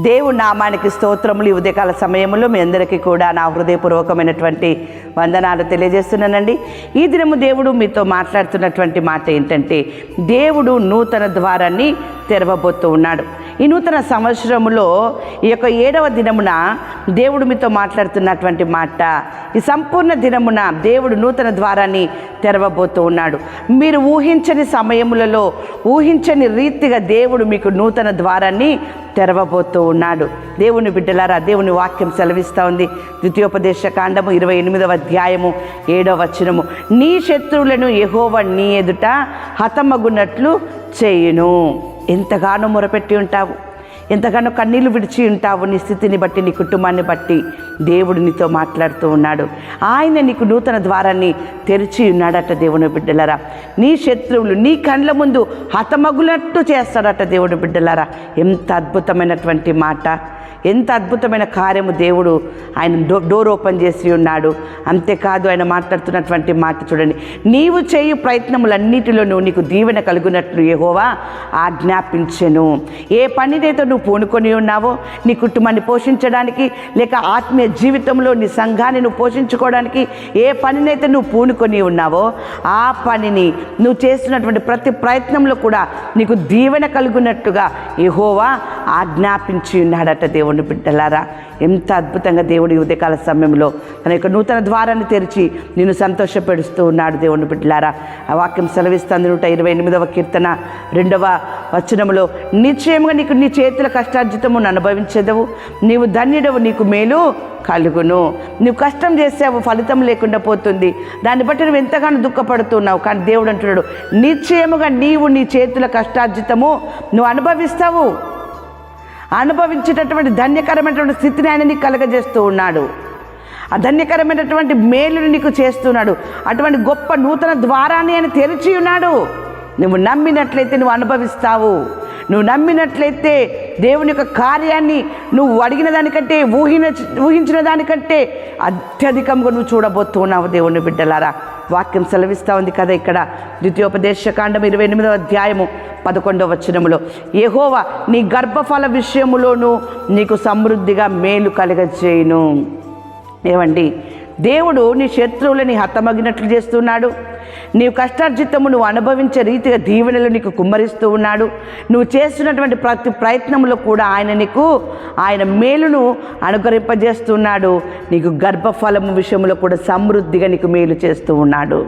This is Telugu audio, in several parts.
దేవుడి నామానికి స్తోత్రములు ఈ ఉదయకాల సమయంలో మీ అందరికీ కూడా నా హృదయపూర్వకమైనటువంటి వందనాలు తెలియజేస్తున్నానండి. ఈ దినము దేవుడు మీతో మాట్లాడుతున్నటువంటి మాట ఏంటంటే దేవుడు నూతన ద్వారాన్ని తెరవబోతూ ఉన్నాడు. ఈ నూతన సంవత్సరములో ఈ యొక్క ఏడవ దినమున దేవుడు మీతో మాట్లాడుతున్నటువంటి మాట. ఈ సంపూర్ణ దినమున దేవుడు నూతన ద్వారాన్ని తెరవబోతూ ఉన్నాడు. మీరు ఊహించని సమయములలో ఊహించని రీతిగా దేవుడు మీకు నూతన ద్వారాన్ని తెరవబోతూ ఉన్నాడు. దేవుని బిడ్డలారా దేవుని వాక్యం సెలవిస్తూ ఉంది. ద్వితీయోపదేశ కాండము ఇరవై ఎనిమిదవ అధ్యాయము ఏడవ వచనము. నీ శత్రువులను ఎహోవ నీ ఎదుట హతమగునట్లు చేయును. ఎంతగానో మొరపెట్టి ఉంటావు. ఎంతగానో కన్నీళ్ళు విడిచి ఉంటావు నీ స్థితిని బట్టి నీ కుటుంబాన్ని బట్టి. దేవుడు నీతో మాట్లాడుతూ ఉన్నాడు. ఆయన నీకు నూతన ద్వారాన్ని తెరిచి ఉన్నాడట దేవుని బిడ్డలారా. నీ శత్రువులు నీ కండ్ల ముందు హతమగులట్టు చేస్తాడట దేవుని బిడ్డలారా. ఎంత అద్భుతమైనటువంటి మాట. ఎంత అద్భుతమైన కార్యము దేవుడు ఆయన డో డోర్ ఓపెన్ చేసి ఉన్నాడు. అంతేకాదు ఆయన మాట్లాడుతున్నటువంటి మాట చూడండి. నీవు చేయు ప్రయత్నములన్నిటిలోనూ నీకు దీవెన కలుగునట్లు ఏహోవా ఆజ్ఞాపించెను. ఏ పనినైతే నువ్వు పూనుకొని ఉన్నావో నీ కుటుంబాన్ని పోషించడానికి లేక ఆత్మీయ జీవితంలో నీ సంఘాన్ని నువ్వు పోషించుకోవడానికి ఏ పనినైతే నువ్వు పూనుకొని ఉన్నావో ఆ పనిని నువ్వు చేస్తున్నటువంటి ప్రతి ప్రయత్నంలో కూడా నీకు దీవెన కలుగునట్టుగా ఏహోవా ఆజ్ఞాపించి ఉన్నాడట దేవుని బిడ్డలారా. ఎంత అద్భుతంగా దేవుడి ఉదయకాల సమయంలో తన యొక్క నూతన ద్వారాన్ని తెరిచి నిన్ను సంతోషపెడుస్తూ ఉన్నాడు దేవుని బిడ్డలారా. ఆ వాక్యం సెలవిస్తుంది. నూట ఇరవై ఎనిమిదవ కీర్తన రెండవ వచనములో నిశ్చయంగా నీకు నీ చేతుల కష్టార్జితమును అనుభవించదవు. నీవు ధన్యుడవు నీకు మేలు కలుగును. నువ్వు కష్టం చేసావు ఫలితం లేకుండా పోతుంది. దాన్ని బట్టి నువ్వు ఎంతగానో దుఃఖపడుతున్నావు. కానీ దేవుడు అంటున్నాడు నిశ్చయముగా నీవు నీ చేతుల కష్టార్జితము నువ్వు అనుభవిస్తావు. అనుభవించేటటువంటి ధన్యకరమైనటువంటి స్థితిని ఆయన నీకు కలగజేస్తూ ఉన్నాడు. ఆ ధన్యకరమైనటువంటి మేలుని నీకు చేస్తున్నాడు. అటువంటి గొప్ప నూతన ద్వారాన్ని ఆయన తెరిచి ఉన్నాడు. నువ్వు నమ్మినట్లయితే నువ్వు అనుభవిస్తావు. నువ్వు నమ్మినట్లయితే దేవుని యొక్క కార్యాన్ని నువ్వు అడిగిన దానికంటే ఊహిన ఊహించిన దానికంటే అత్యధికంగా నువ్వు చూడబోతున్నావు దేవుని బిడ్డలారా. వాక్యం సెలవిస్తూ ఉంది కదా ఇక్కడ. ద్వితీయోపదేశకాండం ఇరవై ఎనిమిదవ అధ్యాయము పదకొండవ వచనములో. ఏహోవా నీ గర్భఫల విషయములోనూ నీకు సమృద్ధిగా మేలు కలగచేయును ఏమండి? దేవుడు నీ శత్రువులని హతమగినట్లు చేస్తున్నాడు. నీవు కష్టార్జితము నువ్వు అనుభవించే రీతిగా దీవెనలు నీకు కుమ్మరిస్తూ ఉన్నాడు. నువ్వు చేస్తున్నటువంటి ప్రతి ప్రయత్నంలో కూడా ఆయన నీకు ఆయన మేలును అనుగ్రహింపజేస్తున్నాడు. నీకు గర్భఫలము విషయంలో కూడా సమృద్ధిగా నీకు మేలు చేస్తూ ఉన్నాడు.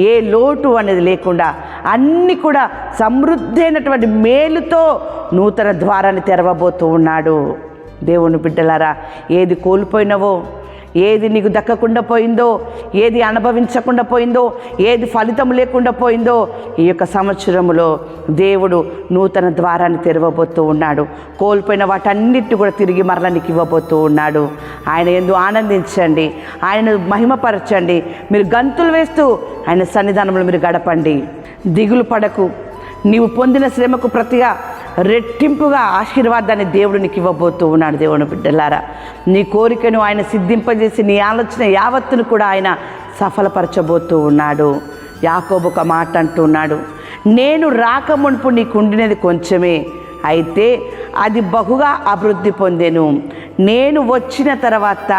ఏ లోటు అనేది లేకుండా అన్నీ కూడా సమృద్ధి అయినటువంటి మేలుతో నూతన ద్వారాన్ని తెరవబోతూ ఉన్నాడు. దేవుని బిడ్డలారా ఏది కోల్పోయినవో ఏది నీకు దక్కకుండా పోయిందో ఏది అనుభవించకుండా పోయిందో ఏది ఫలితం లేకుండా పోయిందో ఈ యొక్క సంవత్సరములో దేవుడు నూతన ద్వారాన్ని తెరవబోతూ ఉన్నాడు. కోల్పోయిన వాటన్నిటి కూడా తిరిగి మరలా నీకు ఇవ్వబోతూ ఉన్నాడు. ఆయన ఎందు ఆనందించండి. ఆయన మహిమపరచండి. మీరు గంతులు వేస్తూ ఆయన సన్నిధానంలో మీరు గడపండి. దిగులు పడకు. నీవు పొందిన శ్రమకు ప్రతిగా రెట్టింపుగా ఆశీర్వాదాన్ని దేవుడు నీకు ఇవ్వబోతూ ఉన్నాడు దేవుని బిడ్డలారా. నీ కోరికను ఆయన సిద్ధింపజేసి నీ ఆలోచన యావత్తును కూడా ఆయన సఫలపరచబోతూ ఉన్నాడు. యాకోబు ఒక మాట అంటున్నాడు నేను రాకమునుపు నీకుండినది కొంచెమే అయితే అది బహుగా అభివృద్ధి పొందెను. నేను వచ్చిన తర్వాత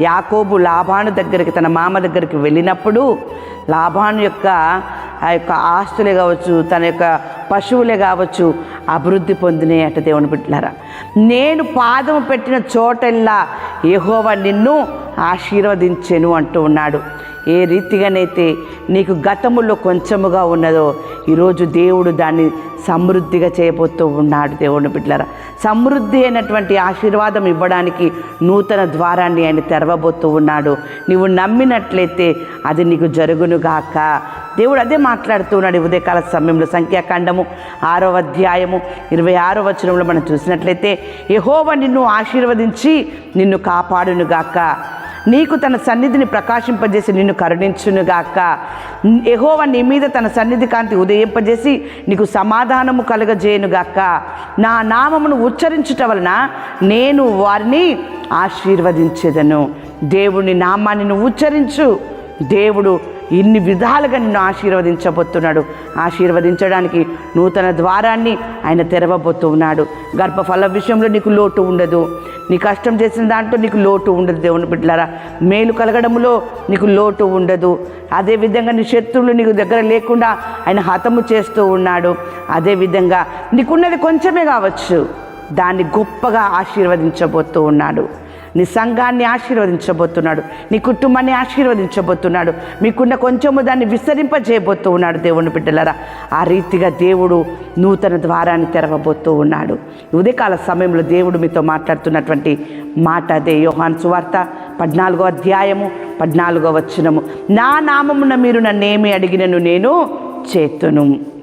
యాకోబు లాభాను దగ్గరికి తన మామ దగ్గరికి వెళ్ళినప్పుడు లాభాను యొక్క ఆ యొక్క ఆస్తులే కావచ్చు తన యొక్క పశువులే కావచ్చు అభివృద్ధి పొందినాయి అట దేవుని బిడ్డలారా. నేను పాదము పెట్టిన చోటెల్లా ఏహోవ నిన్ను ఆశీర్వదించెను అంటూ ఉన్నాడు. ఏ రీతిగానైతే నీకు గతములో కొంచెముగా ఉన్నదో ఈరోజు దేవుడు దాన్ని సమృద్ధిగా చేయబోతూ ఉన్నాడు దేవుని బిడ్డలారా. సమృద్ధి అయినటువంటి ఆశీర్వాదం ఇవ్వడానికి నూతన ద్వారాన్ని ఆయన తెరవబోతూ ఉన్నాడు. నీవు నమ్మినట్లయితే అది నీకు జరుగునుగాక. దేవుడు అదే మాట్లాడుతూ ఉన్నాడు ఉదయకాల సమయంలో సంఖ్యాకాండము ఆరో అధ్యాయము ఇరవై ఆరో వచనంలో మనం చూసినట్లయితే యహోవ నిన్ను ఆశీర్వదించి నిన్ను కాపాడునుగాక. నీకు తన సన్నిధిని ప్రకాశింపజేసి నిన్ను కరుణించునుగాక. ఎహోవ నీ మీద తన సన్నిధి కాంతి ఉదయింపజేసి నీకు సమాధానము కలుగజేయునుగాక. నా నామమును ఉచ్చరించుట వలన నేను వారిని ఆశీర్వదించేదను. దేవుని నామాన్ని నువ్వు ఉచ్చరించు. దేవుడు ఇన్ని విధాలుగా నిన్ను ఆశీర్వదించబోతున్నాడు. ఆశీర్వదించడానికి నూతన ద్వారాన్ని ఆయన తెరవబోతూ ఉన్నాడు. గర్భఫల విషయంలో నీకు లోటు ఉండదు. నీ కష్టం చేసిన దాంట్లో నీకు లోటు ఉండదు దేవుని బిడ్డలారా. మేలు కలగడంలో నీకు లోటు ఉండదు. అదేవిధంగా నీ శత్రువులు నీకు దగ్గర లేకుండా ఆయన హతము చేస్తూ ఉన్నాడు. అదేవిధంగా నీకున్నది కొంచెమే కావచ్చు. దాన్ని గొప్పగా ఆశీర్వదించబోతూ ఉన్నాడు. నీ సంఘాన్ని ఆశీర్వదించబోతున్నాడు. నీ కుటుంబాన్ని ఆశీర్వదించబోతున్నాడు. మీకున్న కొంచెము దాన్ని విస్తరింపజేయబోతూ ఉన్నాడు దేవుని బిడ్డలరా. ఆ రీతిగా దేవుడు నూతన ద్వారాన్ని తెరవబోతూ ఉన్నాడు. ఉదయకాల సమయంలో దేవుడు మీతో మాట్లాడుతున్నటువంటి మాట అదే. యోహాన్ సువార్త పద్నాలుగో అధ్యాయము పద్నాలుగో వచ్చినము నా నామమున మీరు నన్నేమి అడిగినను నేను చేతును.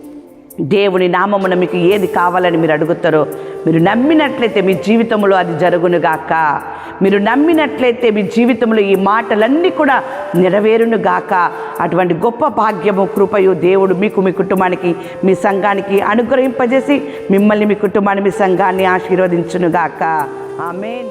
దేవుని నామమున మీకు ఏది కావాలని మీరు అడుగుతారో మీరు నమ్మినట్లయితే మీ జీవితంలో అది జరుగునుగాక మీరు నమ్మినట్లయితే మీ జీవితంలో ఈ మాటలన్నీ కూడా నెరవేరునుగాక అటువంటి గొప్ప భాగ్యము కృపయు దేవుడు మీకు మీ కుటుంబానికి మీ సంఘానికి అనుగ్రహింపజేసి మిమ్మల్ని మీ కుటుంబాన్ని మీ సంఘాన్ని ఆశీర్వదించునుగాక ఆమెన్.